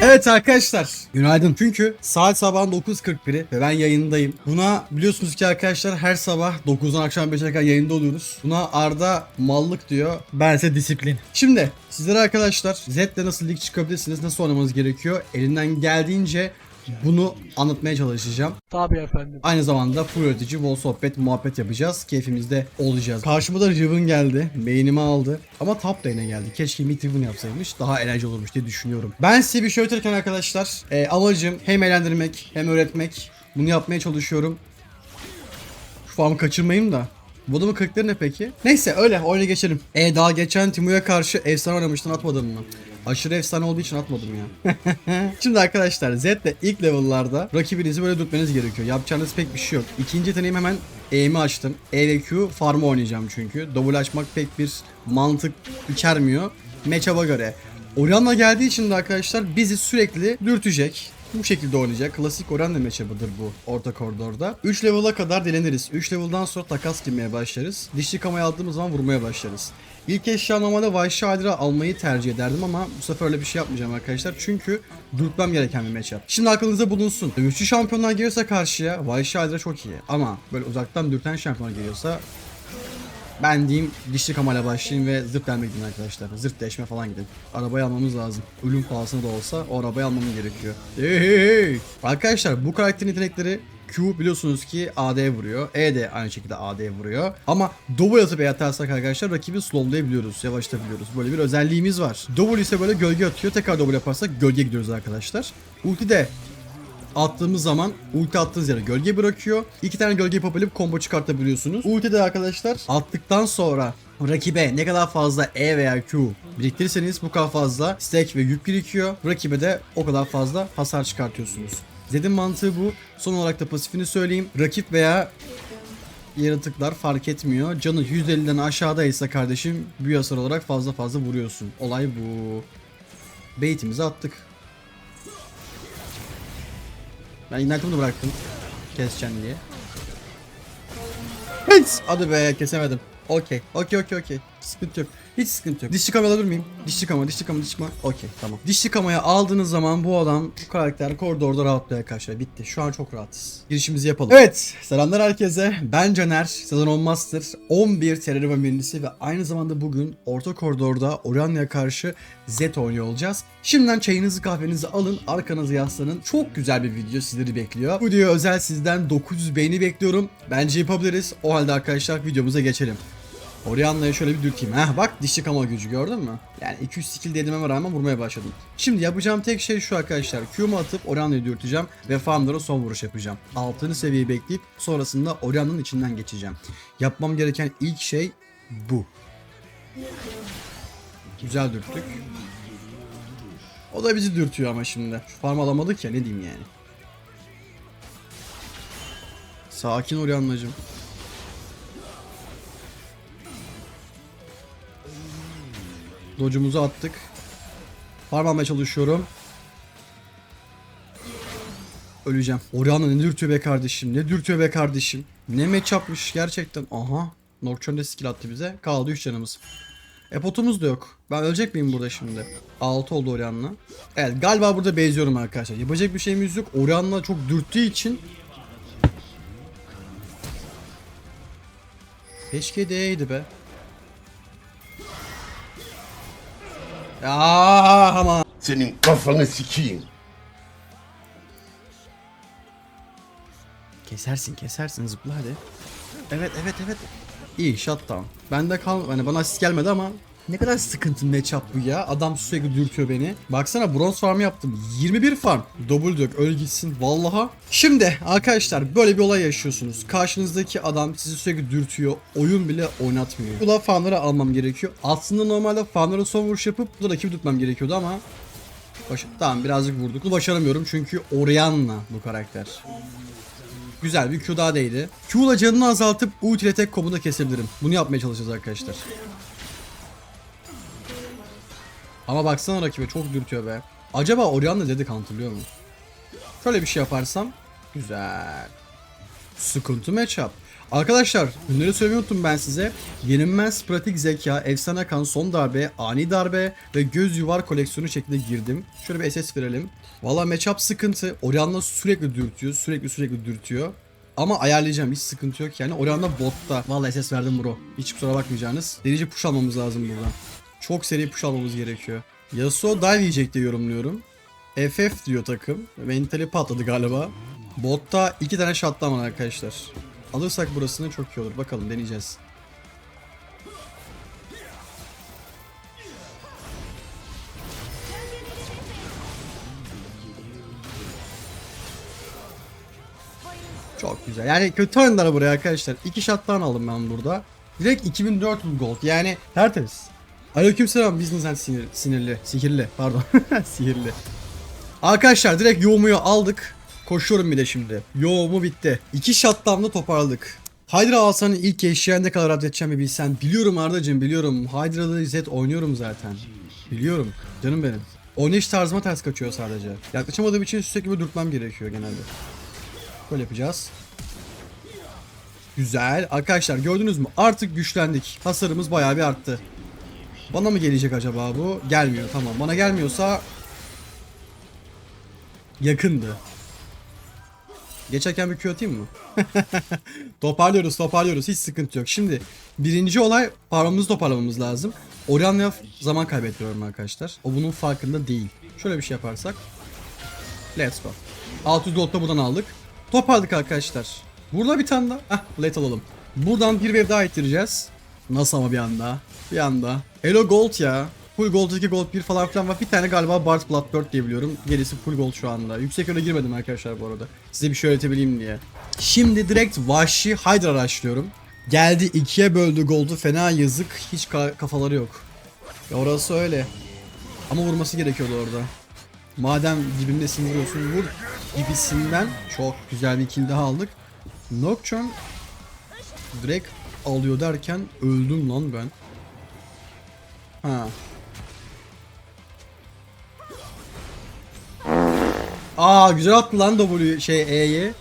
Evet arkadaşlar günaydın çünkü saat sabahın 9.41 ve ben yayındayım. Buna biliyorsunuz ki arkadaşlar her sabah 9'dan akşam 5'e kadar yayında oluyoruz. Buna Arda mallık diyor. Bense disiplin. Şimdi sizlere arkadaşlar Z'le nasıl lig çıkabilirsiniz, nasıl oynamanız gerekiyor elinden geldiğince bunu anlatmaya çalışacağım. Tabii efendim. Aynı zamanda full öğretici, bol sohbet, muhabbet yapacağız. Keyfimizde olacağız. Karşıma da Riven geldi. Beynimi aldı. Ama top lane'e geldi. Keşke mid Riven yapsaymış. Daha eğlenceli olurmuş diye düşünüyorum. Ben size bir şey öğretirken arkadaşlar e, amacım hem eğlendirmek hem öğretmek. Bunu yapmaya çalışıyorum. Şu farmı kaçırmayayım da. Bu adamın kırıkları ne peki? Neyse öyle oyuna geçelim. E daha geçen Timu'ya karşı efsane oynamıştın atmadın mı? Aşırı efsane olduğu için atmadım ya. Şimdi arkadaşlar Z'de ilk level'larda rakibinizi böyle tutmanız gerekiyor. Yapacağınız pek bir şey yok. İkinci yeteneğim hemen E'mi açtım. E ve Q farmı oynayacağım çünkü. Double açmak pek bir mantık içermiyor. Matchup'a göre. Orianna geldiği için de arkadaşlar bizi sürekli dürtecek. Bu şekilde oynayacak. Klasik Orianna matchup'ıdır bu orta koridorda. 3 level'a kadar dileniriz. 3 level'dan sonra takas girmeye başlarız. Dişli kamayı aldığımız zaman vurmaya başlarız. İlk eşya normalde Vahşi almayı tercih ederdim ama bu sefer öyle bir şey yapmayacağım arkadaşlar. Çünkü dürtmem gereken bir matchup. Şimdi aklınızda bulunsun. Dövüşçü şampiyonlar gelirse karşıya Vahşi çok iyi. Ama böyle uzaktan dürten şampiyonlar geliyorsa ben diyeyim dişli kamayla başlayayım ve zırt vermek gidin arkadaşlar. Zırt deşme falan gidin. Arabayı almamız lazım. Ölüm pahasına da olsa o arabayı almamız gerekiyor. Hey hey hey. Arkadaşlar bu karakterin yetenekleri Q biliyorsunuz ki AD vuruyor. E de aynı şekilde AD vuruyor. Ama double atıp E atarsak arkadaşlar rakibi slowlayabiliyoruz, yavaşlatabiliyoruz. Böyle bir özelliğimiz var. Double ise böyle gölge atıyor. Tekrar double yaparsak gölge gidiyoruz arkadaşlar. Ulti de attığımız zaman ulti attığınız yere gölge bırakıyor. İki tane gölge yapabilip combo çıkartabiliyorsunuz. Ulti de arkadaşlar attıktan sonra rakibe ne kadar fazla E veya Q biriktirirseniz bu kadar fazla stack ve yük birikiyor. Rakibe de o kadar fazla hasar çıkartıyorsunuz. Zed'in mantığı bu. Son olarak da pasifini söyleyeyim. Rakip veya yaratıklar fark etmiyor. Canı 150'den aşağıdaysa kardeşim büyü hasar olarak fazla fazla vuruyorsun. Olay bu. Baitimizi attık. Ben da bıraktım. Keseceğim diye. Hadi be kesemedim. Okey. Okey okey okey. Sıkıntı yok. Hiç sıkıntı yok. Dişli kamera alır mıyım? Dişli kama, dişli kama, dişli kama. Okey tamam. Dişli kamaya aldığınız zaman bu adam, bu karakter koridorda rahatlıyor arkadaşlar. Bitti. Şu an çok rahatız. Girişimizi yapalım. Evet. Selamlar herkese. Ben Caner. Sezon 10 Master. 11 terör mühendisi ve aynı zamanda bugün orta koridorda Orianna'ya karşı Z oynuyor olacağız. Şimdiden çayınızı kahvenizi alın. Arkanızı yaslanın. Çok güzel bir video sizleri bekliyor. Bu videoya özel sizden 900 beğeni bekliyorum. Bence yapabiliriz. O halde arkadaşlar videomuza geçelim. Orianna'ya şöyle bir dürteyim. Heh bak dişli kama gücü gördün mü? Yani 200 skill dediğime rağmen vurmaya başladım. Şimdi yapacağım tek şey şu arkadaşlar. Q'mu atıp Orianna'yı dürteceğim ve farmlara son vuruş yapacağım. Altını seviyeyi bekleyip sonrasında Orianna'nın içinden geçeceğim. Yapmam gereken ilk şey bu. Güzel dürttük. O da bizi dürtüyor ama şimdi. Şu farm alamadık ya ne diyeyim yani. Sakin Orianna'cım. Dodge'umuzu attık. Farm almaya çalışıyorum. Öleceğim. Orianna ne dürtüyor be kardeşim. Ne dürtüyor be kardeşim. Ne matchup'mış gerçekten. Aha. Nocturne de skill attı bize. Kaldı 3 canımız. Epotumuz da yok. Ben ölecek miyim burada şimdi? 6 oldu Orianna. Evet galiba burada beziyorum arkadaşlar. Yapacak bir şeyimiz yok. Orianna çok dürttüğü için Keşke D'ydi be. Ya ama. Senin kafanı sikeyim. Kesersin kesersin zıpla hadi. Evet evet evet. İyi shutdown. Bende kal hani bana asist gelmedi ama ne kadar sıkıntı matchup bu ya. Adam sürekli dürtüyor beni. Baksana bronz farm yaptım. 21 farm. Double dök öl gitsin vallaha. Şimdi arkadaşlar böyle bir olay yaşıyorsunuz. Karşınızdaki adam sizi sürekli dürtüyor. Oyun bile oynatmıyor. Bu da farmları almam gerekiyor. Aslında normalde farmlara son vuruş yapıp bu da rakibi tutmam gerekiyordu ama Baş tamam birazcık vurduk. Bunu başaramıyorum çünkü Orianna bu karakter. Güzel bir Q daha değdi. Q'la canını azaltıp ulti ile tek komunda kesebilirim. Bunu yapmaya çalışacağız arkadaşlar. Ama baksana rakibe çok dürtüyor be. Acaba Orianna dedik hatırlıyor mu? Şöyle bir şey yaparsam. Güzel. Sıkıntı matchup. Arkadaşlar bunları unuttum ben size. Yenilmez pratik zeka, efsane kan, son darbe, ani darbe ve göz yuvar koleksiyonu şeklinde girdim. Şöyle bir SS verelim. Valla matchup sıkıntı. Orianna sürekli dürtüyor. Sürekli sürekli dürtüyor. Ama ayarlayacağım hiç sıkıntı yok yani. Orianna botta. Valla SS verdim bro. Hiç kusura bakmayacağınız. Delici push almamız lazım buradan. Çok seri push almamız gerekiyor. Yasuo dive yiyecek diye yorumluyorum. FF diyor takım. Mentali patladı galiba. Botta iki tane var arkadaşlar. Alırsak burasını çok iyi olur. Bakalım deneyeceğiz. Çok güzel. Yani kötü oyunlar buraya arkadaşlar. İki shotdown aldım ben burada. Direkt 2400 gold. Yani tertemiz. Aleykümselam business sinir, sinirli. Sihirli pardon. Sihirli. Arkadaşlar direkt yoğumuyu aldık. Koşuyorum bir de şimdi. Yoğumu bitti. İki shutdown'da toparladık. Hydra alsanın ilk ne kadar rahat edeceğimi bilsen. Biliyorum Arda'cığım biliyorum. Hydra'da Z oynuyorum zaten. Biliyorum. Canım benim. Oynayış tarzıma ters kaçıyor sadece. Yaklaşamadığım için sürekli bir dürtmem gerekiyor genelde. Böyle yapacağız. Güzel. Arkadaşlar gördünüz mü? Artık güçlendik. Hasarımız bayağı bir arttı. Bana mı gelecek acaba bu? Gelmiyor tamam. Bana gelmiyorsa yakındı. Geçerken bir Q atayım mı? toparlıyoruz toparlıyoruz hiç sıkıntı yok. Şimdi birinci olay parmağımızı toparlamamız lazım. Orianna'ya zaman kaybediyorum arkadaşlar. O bunun farkında değil. Şöyle bir şey yaparsak. Let's go. 600 gold da buradan aldık. Toparladık arkadaşlar. Burada bir tane daha. Heh, let alalım. Buradan bir wave daha ittireceğiz. Nasıl ama bir anda? Bir anda. Elo gold ya. Full gold 2 gold 1 falan filan var. Bir tane galiba Bart Bloodbird diye biliyorum. Gerisi full gold şu anda. Yüksek öne girmedim arkadaşlar bu arada. Size bir şey öğretebileyim diye. Şimdi direkt Vahşi Hydra araştırıyorum. Geldi ikiye böldü gold'u fena yazık. Hiç ka- kafaları yok. Ya orası öyle. Ama vurması gerekiyordu orada. Madem dibimdesin vuruyorsun vur gibisinden çok güzel bir kill daha aldık. Nocturne direkt alıyor derken öldüm lan ben. Ha. Aa güzel attı lan W şey E'yi.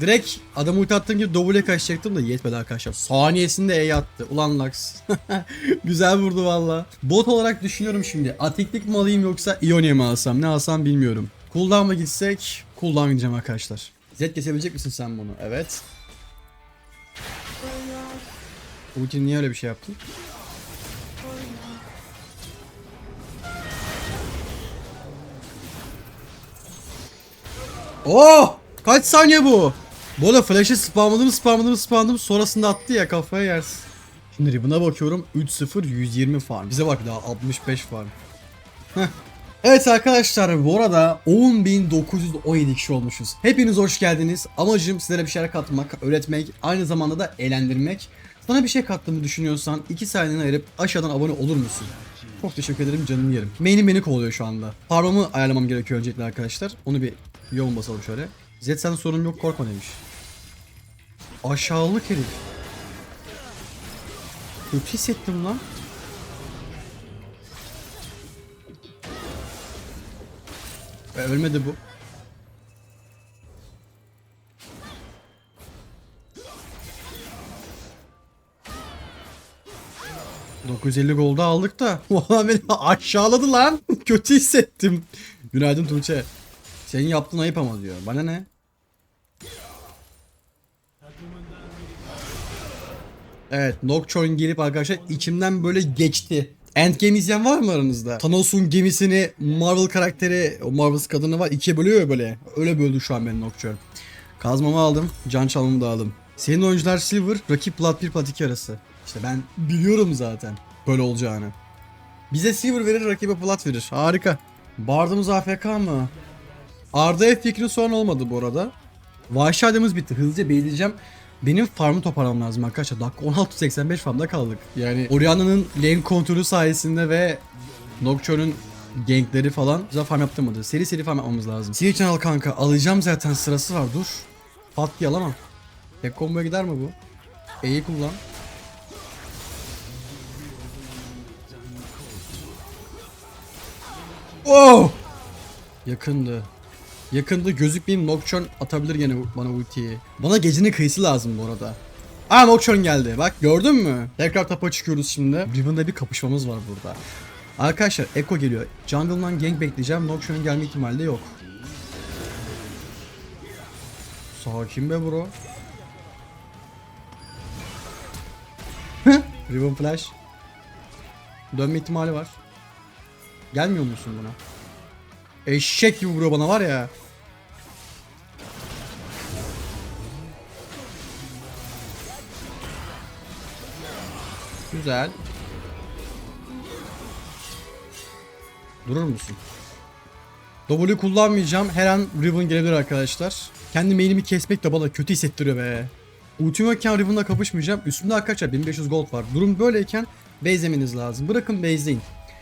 Direkt adam ulti attığım gibi W'ye kaçacaktım da yetmedi arkadaşlar. Saniyesinde E'ye attı. Ulan Lux. güzel vurdu valla. Bot olarak düşünüyorum şimdi. Atiklik mi alayım yoksa Ionia mi alsam? Ne alsam bilmiyorum. Cooldown mı gitsek? Cooldown gideceğim arkadaşlar. Zed kesebilecek misin sen bunu? Evet. Ulti niye öyle bir şey yaptın? Oh! Kaç saniye bu? Bu arada flash'ı spamladım spamladım spamladım sonrasında attı ya kafaya yersin. Şimdi Ribbon'a bakıyorum 3-0 120 farm. Bize bak daha 65 farm. Evet arkadaşlar bu arada 10.917 kişi olmuşuz. Hepiniz hoş geldiniz. Amacım sizlere bir şeyler katmak, öğretmek, aynı zamanda da eğlendirmek. Sana bir şey kattığımı düşünüyorsan 2 saniyeni ayırıp aşağıdan abone olur musun? Çok teşekkür ederim canım yerim. Main'im beni kovalıyor şu anda. Farmımı ayarlamam gerekiyor öncelikle arkadaşlar. Onu bir yoğun basalım şöyle. Zed sorun yok korkma demiş. Aşağılık herif. Kötü hissettim lan. E, ölmedi bu. ...950 golda aldık da... ...Valla beni aşağıladı lan... ...kötü hissettim. Günaydın Tuğçe. Senin yaptığın ayıp ama diyor. Bana ne? Evet Nocturne gelip arkadaşlar içimden böyle geçti. Endgame izleyen var mı aranızda? Thanos'un gemisini Marvel karakteri, o Marvel kadını var ikiye bölüyor ya böyle. Öyle böldü şu an ben Nocturne. Kazmamı aldım, can çalmamı da aldım. Senin oyuncular Silver, rakip Plat 1 Plat 2 arası. İşte ben biliyorum zaten böyle olacağını. Bize Silver verir, rakibe Plat verir. Harika. Bardımız AFK mı? Arda'ya fikri sorun olmadı bu arada. Vahşi adamımız bitti. Hızlıca beyleyeceğim. Benim farmı toparlamam lazım arkadaşlar. Dakika 16.85 farmda kaldık. Yani Orianna'nın lane kontrolü sayesinde ve Nocturne'un gankleri falan güzel farm yaptırmadı. Seri seri farm yapmamız lazım. Siri al kanka. Alacağım zaten sırası var dur. Pat diye alamam. Tek combo'ya gider mi bu? E'yi kullan. Oh! Yakındı. Yakında gözükmeyeyim Nocturne atabilir gene bana ultiyi. Bana gecenin kıyısı lazım bu arada. Aa Nocturne geldi. Bak gördün mü? Tekrar tapa çıkıyoruz şimdi. Riven'da bir kapışmamız var burada. Arkadaşlar Echo geliyor. Jungle'dan gank bekleyeceğim. Nocturne'ın gelme ihtimali de yok. Sakin be bro. Riven Flash. Dönme ihtimali var. Gelmiyor musun buna? Eşek gibi vuruyor bana var ya. Güzel. Durur musun? W kullanmayacağım. Her an Riven gelebilir arkadaşlar. Kendi main'imi kesmek de bana kötü hissettiriyor be. Ultim yokken Riven'la kapışmayacağım. Üstümde arkadaşlar 1500 gold var. Durum böyleyken base'lemeniz lazım. Bırakın base'leyin.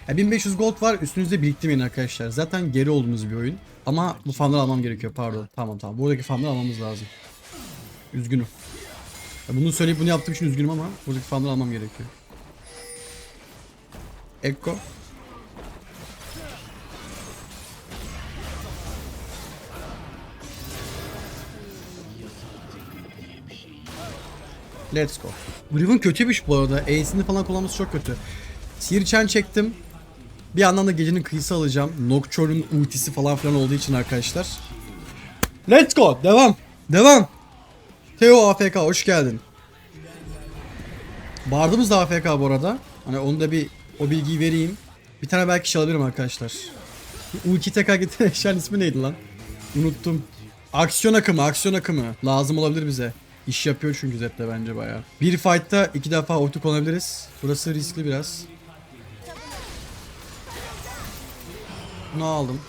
Ya 1500 gold var üstünüzde biriktirmeyin arkadaşlar. Zaten geri olduğumuz bir oyun. Ama bu farmları almam gerekiyor pardon. Tamam tamam buradaki farmları almamız lazım. Üzgünüm. Ya bunu söyleyip bunu yaptığım için üzgünüm ama buradaki farmları almam gerekiyor. Ekko. Let's go. Riven kötüymüş bu arada. Ace'ini falan kullanması çok kötü. Sirchen çektim. Bir yandan da gecenin kıyısı alacağım. Nocturne'un ultisi falan filan olduğu için arkadaşlar. Let's go. Devam. Devam. Teo AFK hoş geldin. Bardımız da AFK bu arada. Hani onu da bir o bilgiyi vereyim. Bir tane belki çalabilirim arkadaşlar. Ulti tekrar getiren eşyanın ismi neydi lan? Unuttum. Aksiyon akımı, aksiyon akımı. Lazım olabilir bize. İş yapıyor çünkü Zed'le bence bayağı. Bir fight'ta iki defa ulti kullanabiliriz. Burası riskli biraz. Bunu aldım.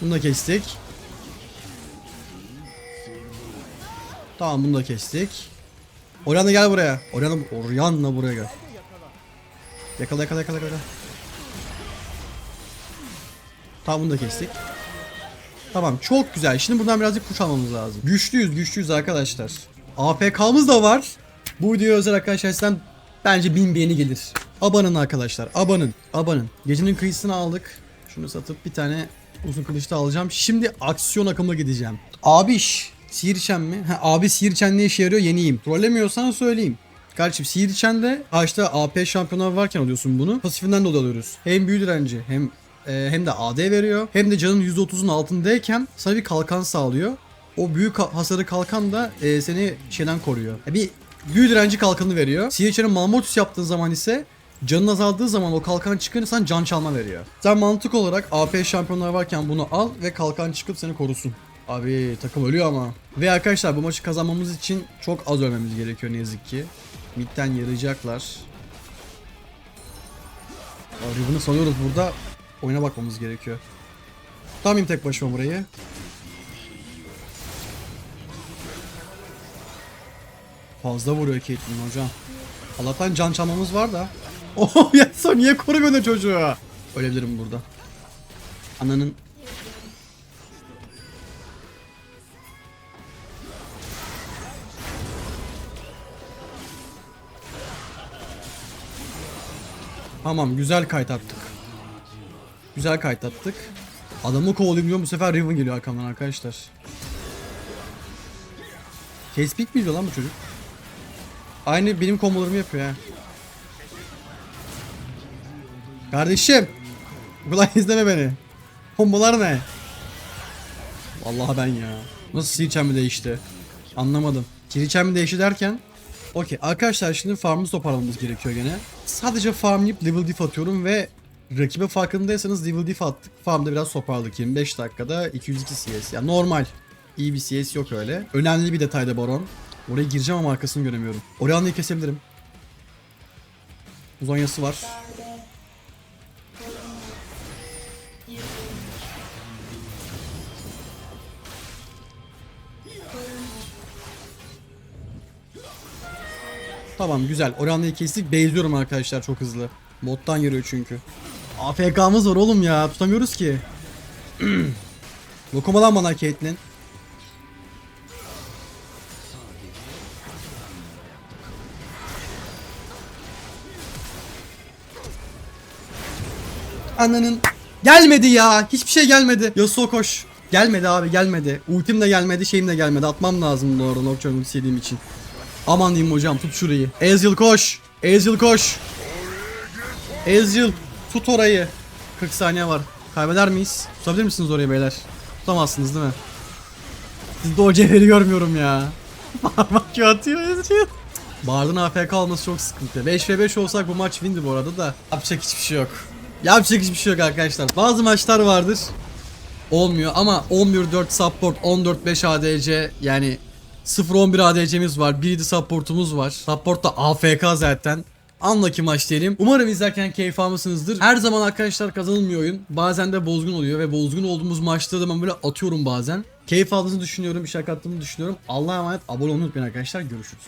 Bunu da kestik. Tamam bunu da kestik. Orianna gel buraya. Orianna, Orianna buraya gel. Yakala yakala yakala yakala. Tamam bunu da kestik. Tamam çok güzel. Şimdi buradan birazcık kuş almamız lazım. Güçlüyüz güçlüyüz arkadaşlar. APK'mız da var. Bu videoya özel arkadaşlar sizden bence bin beğeni gelir. Abanın arkadaşlar abanın abanın. Gecenin kıyısını aldık. Şunu satıp bir tane uzun kılıç da alacağım. Şimdi aksiyon akımına gideceğim. Abiş Sihirçen mi? Ha, abi Sihirçen ne işe yarıyor yeniyim. Trollemiyorsan söyleyeyim. Kardeşim Sihirçen'de Ağaçta AP şampiyonlar varken alıyorsun bunu. Pasifinden dolayı alıyoruz. Hem büyü direnci hem e, hem de AD veriyor. Hem de canın %30'un altındayken sana bir kalkan sağlıyor. O büyük hasarı kalkan da e, seni şeyden koruyor. E, bir büyü direnci kalkanı veriyor. Sihirçen'in Malmotus yaptığın zaman ise Canın azaldığı zaman o kalkan çıkınca sana can çalma veriyor. Sen mantık olarak AP şampiyonlar varken bunu al ve kalkan çıkıp seni korusun. Abi takım ölüyor ama. Ve arkadaşlar bu maçı kazanmamız için çok az ölmemiz gerekiyor ne yazık ki. Mid'den yarayacaklar. Abi bunu sanıyoruz burada. Oyuna bakmamız gerekiyor. Tutamayayım tek başıma burayı. Fazla vuruyor Caitlyn hocam. Allah'tan can çalmamız var da. Oh Yasuo niye korumuyor çocuğu? Ölebilirim burada. Ananın Tamam güzel kayıt attık. Güzel kayıt attık. Adamı kovalayayım diyorum bu sefer Riven geliyor arkamdan arkadaşlar. Tespik mi lan bu çocuk? Aynı benim kombolarımı yapıyor ha. Kardeşim. Ulan izleme beni. Kombolar ne? Vallahi ben ya. Nasıl Siriçen mi değişti? Anlamadım. Siriçen mi değişti derken Okey arkadaşlar şimdi farmımızı toparlamamız gerekiyor gene. Sadece farmlayıp level diff atıyorum ve rakibe farkındaysanız level diff attık. Farmda biraz toparladık 25 dakikada 202 CS. Yani normal. İyi bir CS yok öyle. Önemli bir detayda Baron. Oraya gireceğim ama arkasını göremiyorum. Orianna'yı kesebilirim. Uzonyası var. Tamam güzel. Oranlayı kestik. Beyzliyorum arkadaşlar çok hızlı. Bottan yürüyor çünkü. AFK'mız var oğlum ya. Tutamıyoruz ki. Dokuma lan bana Caitlyn. Ananın gelmedi ya. Hiçbir şey gelmedi. Yasuo koş. Gelmedi abi gelmedi. Ultim de gelmedi şeyim de gelmedi. Atmam lazım doğru ultisi yediğim için. Aman diyeyim hocam tut şurayı. Ezreal koş. Ezreal koş. Ezreal tut orayı. 40 saniye var. Kaybeder miyiz? Tutabilir misiniz orayı beyler? Tutamazsınız değil mi? Sizde o cevheri görmüyorum ya. Bak atıyor Ezreal. Bard'ın AFK olması çok sıkıntı. 5 ve 5 olsak bu maç windi bu arada da. Yapacak hiçbir şey yok. Yapacak hiçbir şey yok arkadaşlar. Bazı maçlar vardır. Olmuyor ama 11-4 support, 14-5 ADC yani 0-11 ADC'miz var. 1 supportumuz var. Support da AFK zaten. Anlaki maç diyelim. Umarım izlerken keyif almışsınızdır. Her zaman arkadaşlar kazanılmıyor oyun. Bazen de bozgun oluyor ve bozgun olduğumuz maçta da ben böyle atıyorum bazen. Keyif aldığınızı düşünüyorum. Bir şaka attığımı düşünüyorum. Allah'a emanet. Abone olmayı unutmayın arkadaşlar. Görüşürüz.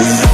Yeah.